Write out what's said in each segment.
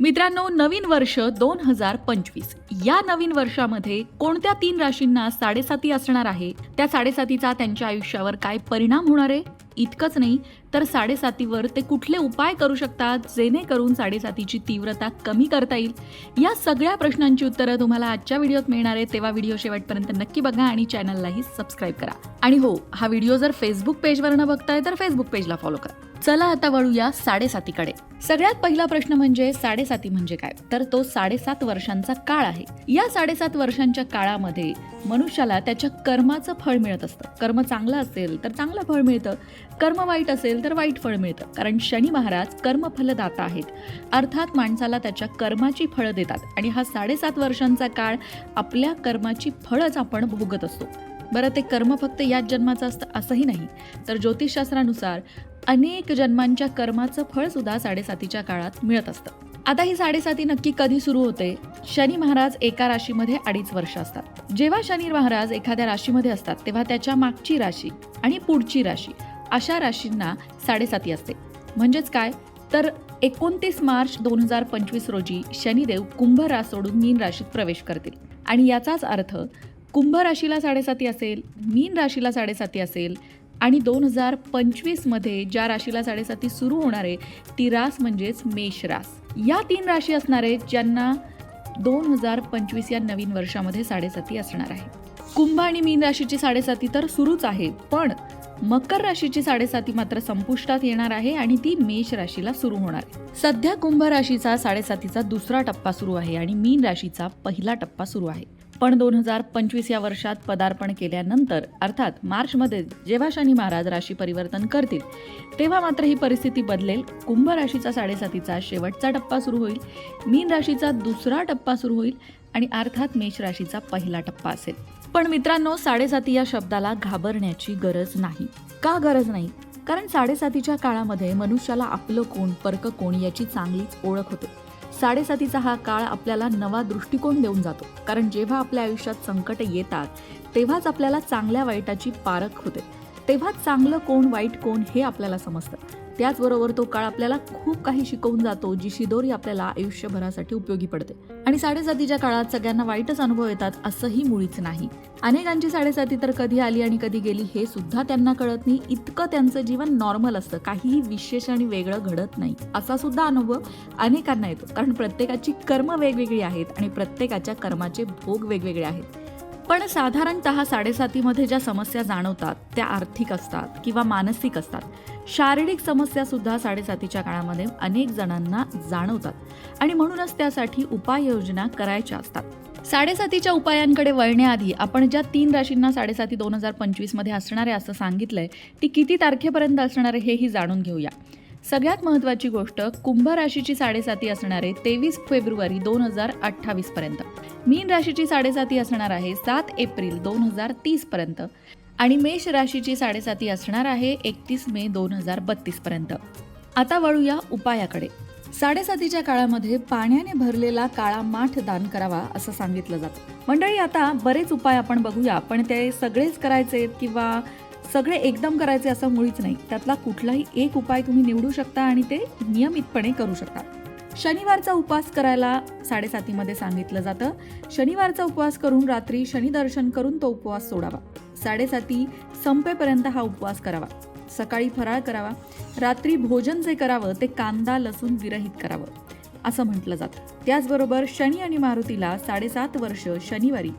मित्रांनो नवीन वर्ष दोन हजार पंचवीस. या नवीन वर्षामध्ये कोणत्या तीन राशींना साडेसाती असणार आहे? त्या साडेसातीचा त्यांच्या आयुष्यावर काय परिणाम होणार आहे? इतकंच नाही तर साडेसातीवर ते कुठले उपाय करू शकतात जेणेकरून साडेसातीची तीव्रता कमी करता येईल? या सगळ्या प्रश्नांची उत्तरं तुम्हाला आजच्या व्हिडिओत मिळणार आहे तेव्हा व्हिडिओ शेवटपर्यंत नक्की बघा आणि चॅनललाही सबस्क्राईब करा. आणि हो हा व्हिडिओ जर फेसबुक पेजवरनं बघताय तर फेसबुक पेजला फॉलो करा. चला आता वळूया साडेसातीकडे. सगळ्यात पहिला प्रश्न म्हणजे साडेसाती म्हणजे काय? तर तो साडेसात वर्षांचा काळ आहे. या साडेसात वर्षांच्या काळामध्ये मनुष्याला त्याच्या कर्माचं फळ मिळत असतं. कर्म चांगलं असेल तर चांगलं फळ मिळतं. कर्म वाईट असेल तर वाईट फळ मिळतं. कारण शनी महाराज कर्मफलदाता आहेत. अर्थात माणसाला त्याच्या कर्माची फळं देतात. आणि हा साडेसात वर्षांचा काळ आपल्या कर्माची फळच आपण भोगत असतो. बरं ते कर्म फक्त याच जन्माचं असतं असंही नाही. तर ज्योतिषशास्त्रानुसार अनेक जन्मांच्या कर्माचं फळ सुद्धा साडेसातीच्या काळात मिळत असतं. आता ही साडेसाती नक्की कधी सुरू होते? शनी महाराज एका राशीमध्ये अडीच वर्ष असतात. जेव्हा शनी महाराज एखाद्या राशीमध्ये असतात तेव्हा त्याच्या मागची राशी आणि पुढची राशी अशा राशींना साडेसाती असते. म्हणजेच काय? तर एकोणतीस मार्च दोन हजार पंचवीस रोजी शनिदेव कुंभ रास सोडून मीन राशीत प्रवेश करतील. आणि याचाच अर्थ कुंभ राशीला साडेसाती असेल मीन राशीला साडेसाती असेल आणि दोन हजार पंचवीसमध्ये ज्या राशीला साडेसाती सुरू होणार आहे ती रास म्हणजेच मेष रास. या तीन राशी असणार आहेत ज्यांना दोन हजार पंचवीस या नवीन वर्षामध्ये साडेसाती असणार आहे. कुंभ आणि मीन राशीची साडेसाती तर सुरूच आहे पण मकर राशीची साडेसाती मात्र संपुष्टात येणार आहे आणि ती मेष राशीला सुरू होणार आहे. सध्या कुंभ राशीचा साडेसातीचा दुसरा टप्पा सुरू आहे आणि मीन राशीचा पहिला टप्पा सुरू आहे. पण दोन हजार पंचवीस या वर्षात पदार्पण केल्यानंतर अर्थात मार्चमध्ये जेव्हा शनी महाराज राशी परिवर्तन करतील तेव्हा मात्र ही परिस्थिती बदलेल. कुंभ राशीचा साडेसातीचा शेवटचा टप्पा सुरू होईल. मीन राशीचा दुसरा टप्पा सुरू होईल. आणि अर्थात मेष राशीचा पहिला टप्पा असेल. पण मित्रांनो साडेसाती या शब्दाला घाबरण्याची गरज नाही. का गरज नाही? कारण साडेसातीच्या काळामध्ये मनुष्याला आपलं कोण परक कोण याची चांगलीच ओळख होते. साडेसातीचा हा काळ आपल्याला नवा दृष्टिकोन देऊन जातो. कारण जेव्हा आपल्या आयुष्यात संकट येतात तेव्हाच आपल्याला चांगल्या वाईटाची पारख होते. तेव्हाच चांगलं कोण वाईट कोण हे आपल्याला समजतं. त्याचबरोबर तो काळ आपल्याला खूप काही शिकवून जातो जी शिदोरी आपल्याला आयुष्यभरासाठी उपयोगी पडते. आणि साडेसातीच्या काळात सगळ्यांना वाईटच अनुभव येतात असंही मुळीच नाही. अनेकांची साडेसाती तर कधी आली आणि कधी गेली हे सुद्धा त्यांना कळत नाही. इतकं त्यांचं जीवन नॉर्मल असतं. काहीही विशेष आणि वेगळं घडत नाही. असा सुद्धा अनुभव अनेकांना येतो. कारण प्रत्येकाची कर्म वेगवेगळी आहेत आणि प्रत्येकाच्या कर्माचे भोग वेगवेगळे आहेत. पण साधारणतः साडेसातीमध्ये ज्या समस्या जाणवतात त्या आर्थिक असतात किंवा मानसिक असतात. शारीरिक समस्या सुद्धा साडेसातीच्या काळामध्ये अनेक जणांना जाणवतात आणि म्हणूनच त्यासाठी उपाययोजना करायच्या असतात. साडेसातीच्या उपायांकडे वळण्याआधी आपण ज्या तीन राशींना साडेसाती दोन हजार पंचवीसमध्ये असणारे असं असं सांगितलंय ती किती तारखेपर्यंत असणार आहे हेही जाणून घेऊया. सगळ्यात महत्त्वाची गोष्ट कुंभ राशीची साडेसाती असणारे तेवीस फेब्रुवारी दोन हजार अठ्ठावीस पर्यंत मीन राशीची साडेसाती असणार आहे सात एप्रिल दोन हजार तीस पर्यंत आणि मेष राशीची साडेसाती असणार आहे एकतीस मे दोन हजार बत्तीस पर्यंत. आता वळूया उपायाकडे. साडेसातीच्या काळामध्ये पाण्याने भरलेला काळा माठ दान करावा असं सांगितलं जातं. मंडळी आता बरेच उपाय आपण बघूया पण ते सगळेच करायचे किंवा सगळे एकदम करायचे असं मुळीच नाही. त्यातला कुठलाही एक उपाय तुम्ही निवडू शकता आणि ते नियमितपणे करू शकता. शनिवारचा उपवास करायला साडेसातीमध्ये सांगितलं जातं. शनिवारचा उपवास करून रात्री शनिदर्शन करून तो उपवास सोडावा. साडेसाती संपेपर्यंत हा उपवास करावा. सकाळी फराळ करावा. रात्री भोजन जे करावं ते कांदा लसूण विरहित करावं असं म्हटलं जातं. त्याचबरोबर शनी आणि मारुतीला साडेसात वर्ष शनिवारी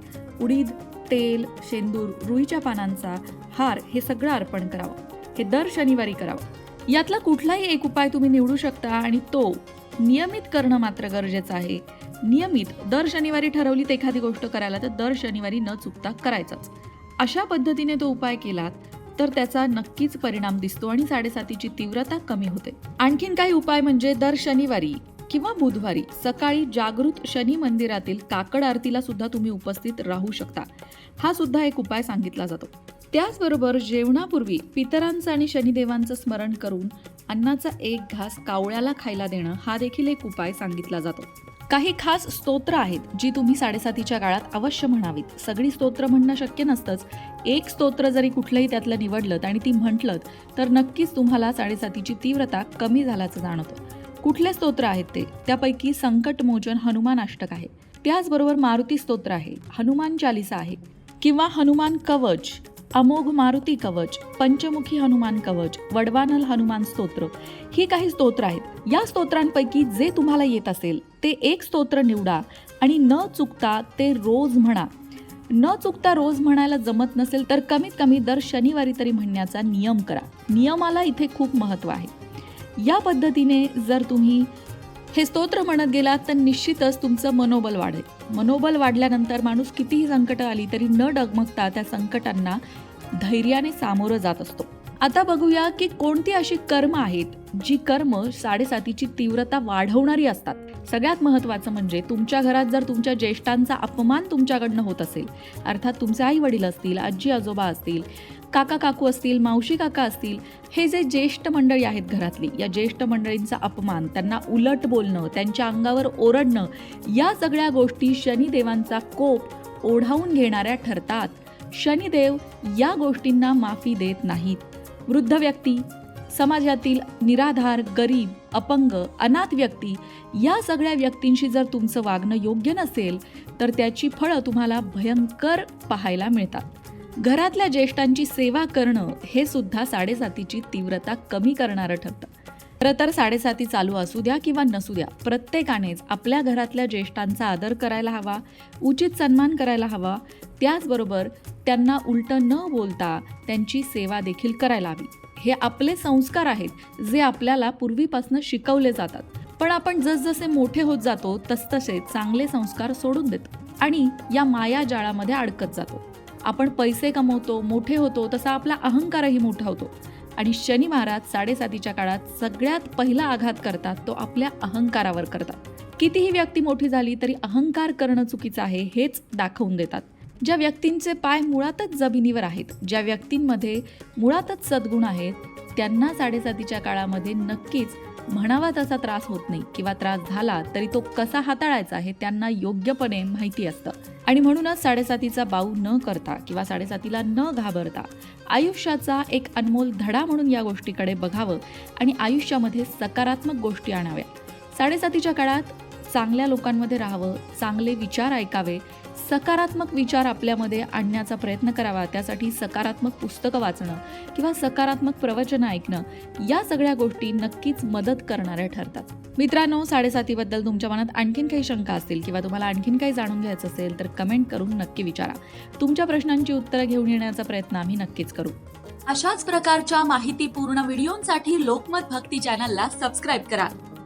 उडीद तेल शेंदूर रुईच्या पानांचा हार हे सगळं अर्पण करावं. हे दर शनिवारी करावं. यातला कुठलाही एक उपाय तुम्ही निवडू शकता आणि तो नियमित करणं मात्र गरजेचं आहे. नियमित दर शनिवारी ठरवलीत एखादी गोष्ट करायला तर दर शनिवारी न चुकता करायचाच. अशा पद्धतीने तो उपाय केलात तर त्याचा नक्कीच परिणाम दिसतो आणि साडेसातीची तीव्रता कमी होते. आणखीन काही उपाय म्हणजे दर शनिवारी किंवा बुधवारी सकाळी जागृत शनी मंदिरातील काकड आरतीला सुद्धा तुम्ही उपस्थित राहू शकता. हा सुद्धा एक उपाय सांगितला जातो. त्याचबरोबर जेवणापूर्वी पितरांचं आणि शनिदेवांचं स्मरण करून अन्नाचा एक घास कावळ्याला खायला देणं हा देखील एक उपाय सांगितला जातो. काही खास स्तोत्र आहेत जी तुम्ही साडेसातीच्या काळात अवश्य म्हणावीत. सगळी स्तोत्र म्हणणं शक्य नसतंच. एक स्तोत्र जरी कुठलंही त्यातलं निवडलं आणि ती म्हटलं तर नक्कीच तुम्हाला साडेसातीची तीव्रता कमी झाल्याचं जाणवतं. कुठले स्तोत्र आहेत ते? त्यापैकी संकटमोचन हनुमान अष्टक आहे. त्याचबरोबर मारुती स्तोत्र आहे. हनुमान चालिसा आहे. किंवा हनुमान कवच. अमोघ मारुती कवच पंचमुखी हनुमान कवच वडवानल हनुमान स्तोत्र. ही काही स्तोत्र आहेत. या स्तोत्रांपैकी जे तुम्हाला येत असेल ते एक स्तोत्र निवडा आणि न चुकता ते रोज म्हणा. न चुकता रोज म्हणायला जमत नसेल तर कमीत कमी दर शनिवारी तरी म्हणण्याचा नियम करा. नियमाला इथे खूप महत्त्व आहे. या पद्धतीने जर तुम्ही हे स्तोत्र म्हणत गेलात तर निश्चितच तुमचं मनोबल वाढेल. मनोबल वाढल्यानंतर माणूस कितीही संकटं आली तरी न डगमगता त्या संकटांना धैर्याने सामोरं जात असतो. आता बघूया की कोणती अशी कर्म आहेत जी कर्म साडेसातीची तीव्रता वाढवणारी असतात. सगळ्यात महत्त्वाचं म्हणजे तुमच्या घरात जर तुमच्या ज्येष्ठांचा अपमान तुमच्याकडनं होत असेल अर्थात तुमचे आई वडील असतील आजी आजोबा असतील काका काकू असतील मावशी काका असतील हे जे ज्येष्ठ मंडळी आहेत घरातली या ज्येष्ठ मंडळींचा अपमान त्यांना उलट बोलणं त्यांच्या अंगावर ओरडणं या सगळ्या गोष्टी शनिदेवांचा कोप ओढावून घेणाऱ्या ठरतात. शनिदेव या गोष्टींना माफी देत नाहीत. वृद्ध व्यक्ती समाजातील निराधार गरीब अपंग अनाथ व्यक्ती या सगळ्या व्यक्तींशी जर तुमचं वागणं योग्य नसेल तर त्याची फळं तुम्हाला भयंकर पाहायला मिळतात. घरातल्या ज्येष्ठांची सेवा करणं हे सुद्धा साडेसातीची तीव्रता कमी करणारं ठरतं. खरं तर साडेसाती चालू असू द्या किंवा नसू द्या प्रत्येकानेच आपल्या घरातल्या ज्येष्ठांचा आदर करायला हवा उचित सन्मान करायला हवा. त्याचबरोबर त्यांना उलटं न बोलता त्यांची सेवा देखील करायला हवी. हे आपले संस्कार आहेत जे आपल्याला पूर्वीपासून शिकवले जातात. पण आपण जसजसे मोठे होत जातो तसतसे चांगले संस्कार सोडून देतो आणि या माया जाळामध्ये अडकत जातो. आपण पैसे कमवतो मोठे होतो तसा आपला अहंकारही मोठा होतो. आणि शनी महाराज साडेसातीच्या काळात सगळ्यात पहिला आघात करतात तो आपल्या अहंकारावर करतात. कितीही व्यक्ती मोठी झाली तरी अहंकार करणं चुकीचं आहे हेच दाखवून देतात. ज्या व्यक्तींचे पाय मुळातच जमिनीवर आहेत ज्या व्यक्तींमध्ये मुळातच सद्गुण आहेत त्यांना साडेसातीच्या काळामध्ये नक्कीच म्हणावा तसा त्रास होत नाही किंवा त्रास झाला तरी तो कसा हाताळायचा हे त्यांना योग्यपणे माहिती असतं. आणि म्हणूनच साडेसातीचा बाऊ न करता किंवा साडेसातीला न घाबरता आयुष्याचा एक अनमोल धडा म्हणून या गोष्टीकडे बघावं आणि आयुष्यामध्ये सकारात्मक गोष्टी आणाव्या. साडेसातीच्या काळात चांगल्या लोकांमध्ये राहावं चांगले विचार ऐकावे सकारात्मक विचार आपल्यामध्ये आणण्याचा प्रयत्न करावा. त्यासाठी सकारात्मक पुस्तकं वाचणं किंवा सकारात्मक प्रवचनं ऐकणं या सगळ्या गोष्टी नक्कीच मदत करणाऱ्या ठरतात. मित्रांनो साडेसातीबद्दल तुमच्या मनात आणखीन काही शंका असतील किंवा तुम्हाला आणखीन काही जाणून घ्यायचं असेल तर कमेंट करून नक्की विचारा. तुमच्या प्रश्नांची उत्तरं घेऊन येण्याचा प्रयत्न आम्ही नक्कीच करू. अशाच प्रकारच्या माहितीपूर्ण व्हिडिओंसाठी लोकमत भक्ती चॅनलला सबस्क्राईब करा.